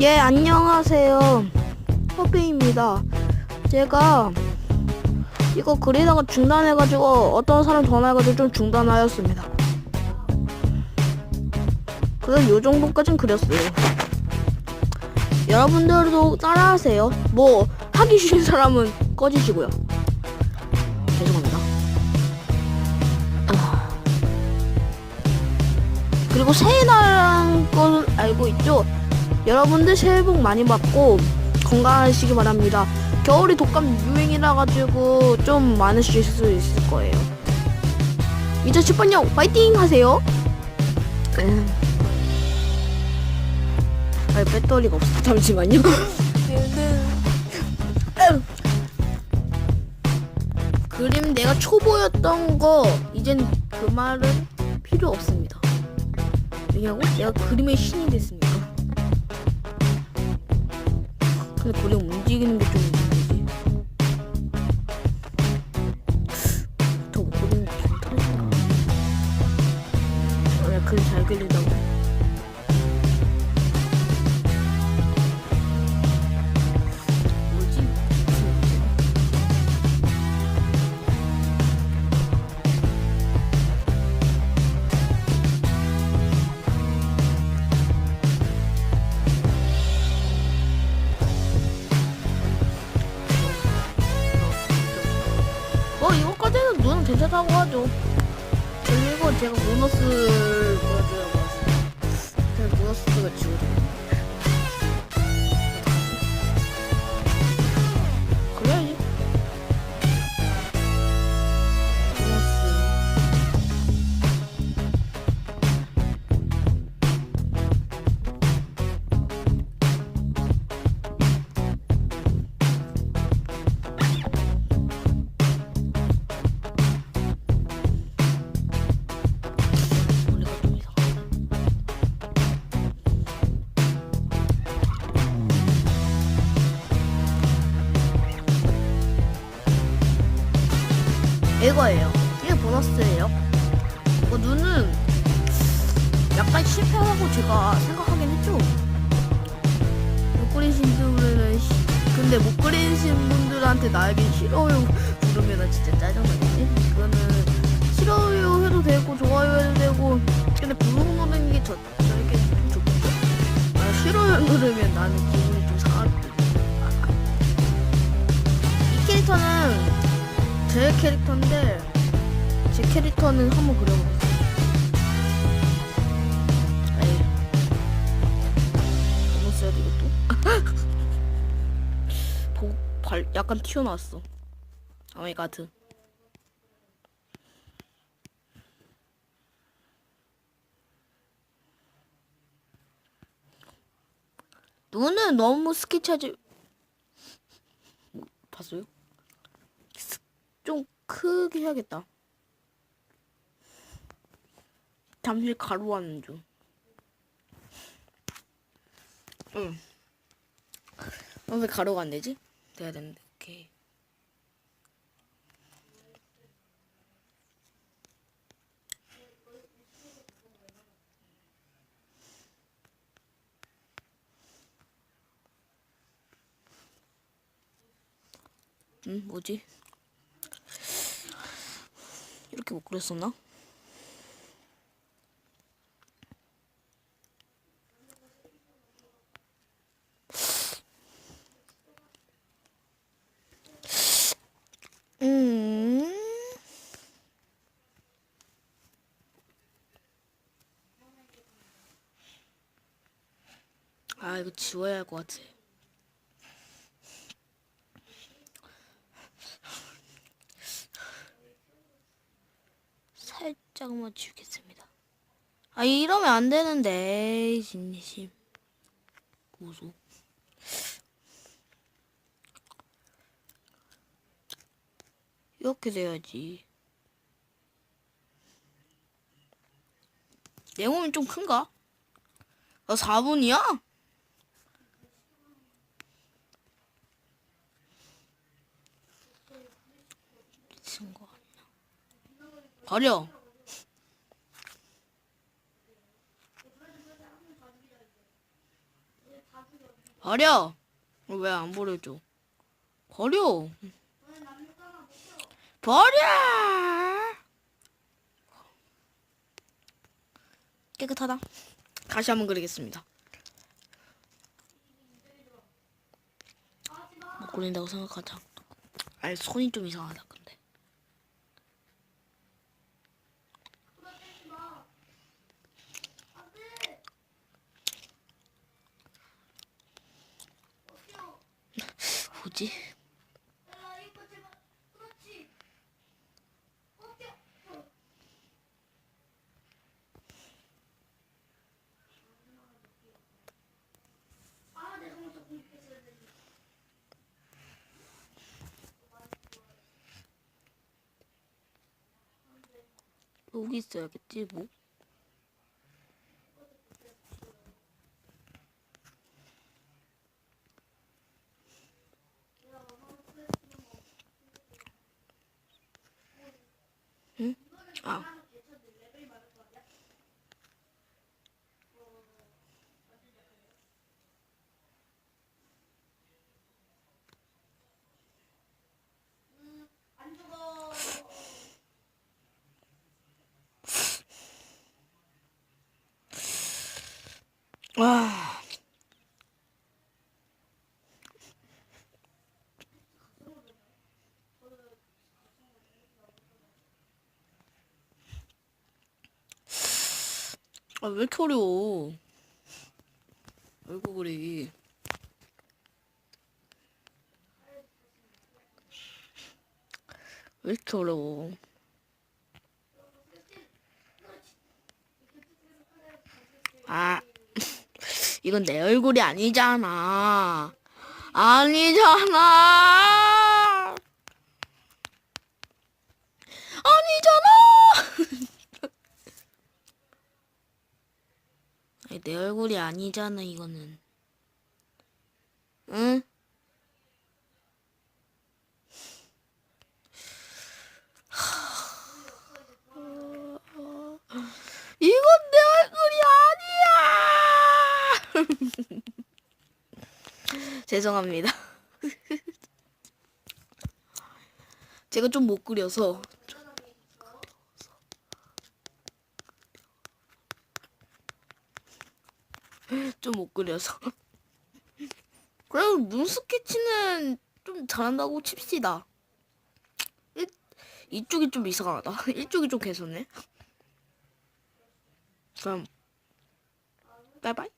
예, 안녕하세요. 허비입니다. 제가 이거 그리다가 중단해가지고 어떤 사람 전화해가지고 좀 중단하였습니다. 그래서 요 정도까진 그렸어요. 여러분들도 따라하세요. 뭐 하기 싫은 사람은 꺼지시고요. 죄송합니다. 아. 그리고 새해 날한 걸 알고 있죠? 여러분들 새해 복 많이 받고 건강하시기 바랍니다. 겨울이 독감 유행이라 가지고 좀 많으실 수 있을 거예요. 2010번요 파이팅 하세요. 음. 아 배터리가 없어. 잠시만요. 음. 그림 내가 초보였던 거 이젠 그 말은 필요 없습니다. 왜냐고? 내가 그림의 신이 됐습니다. 괜찮다고 하죠. 그리고 제가 보너스를 보여드려고 왔어요. 제가 보너스가 지워져. 그 이거예요. 이게 보너스예요. 뭐 눈은 약간 실패하고 제가 생각하긴 했죠. 못 그리신 분들은 시- 근데 못 그리신 분들한테 나에게 싫어요 부르면 은 진짜 짜증나겠지. 그거는 싫어요 해도 되고 좋아요 해도 되고 근데 부르고 누르는 게 저, 저에게 좀 좋겠죠. 아, 싫어요 누르면 나는 제 캐릭터인데 제 캐릭터는 한번 그려보겠습니다. 에이. 너무 써야 돼 이것도. 보, 발 약간 튀어나왔어. 아메가드. 눈은 너무 스케치하지 뭐, 봤어요? 스- 좀 크게 해야겠다. 잠시 가루하는 중. 응. 어, 왜 가루가 안 되지? 돼야 되는데. 오케이. 응, 뭐지? 이렇게 못 그렸었나? 음. 아, 이거 지워야 할 것 같아. 살짝만 지우겠습니다. 아, 이러면 안 되는데, 진심. 고소. 이렇게 돼야지. 내 몸이 좀 큰가? 나 4분이야? 미친 거 아니야? 버려. 버려. 왜 안 버려줘? 버려. 버려. 깨끗하다. 다시 한번 그리겠습니다. 못 그린다고 생각하자. 아니 손이 좀 이상하다 뭐지? 여기 있어야겠지 뭐? 응? 아. 와. 아, 왜 이렇게 어려워? 아이고, 그래. 왜 이렇게 어려워? 아, 이건 내 얼굴이 아니잖아. 아니잖아. 아니잖아. 아니, 내 얼굴이 아니잖아, 이거는. 응? 이건 내 얼굴이 아니야! 죄송합니다. 제가 좀 못 그려서. 좀 못 그려서. 그래도 눈 스케치는 좀 잘한다고 칩시다. 이, 이쪽이 좀 이상하다. 이쪽이 좀 개선해. 그럼, 바이바이.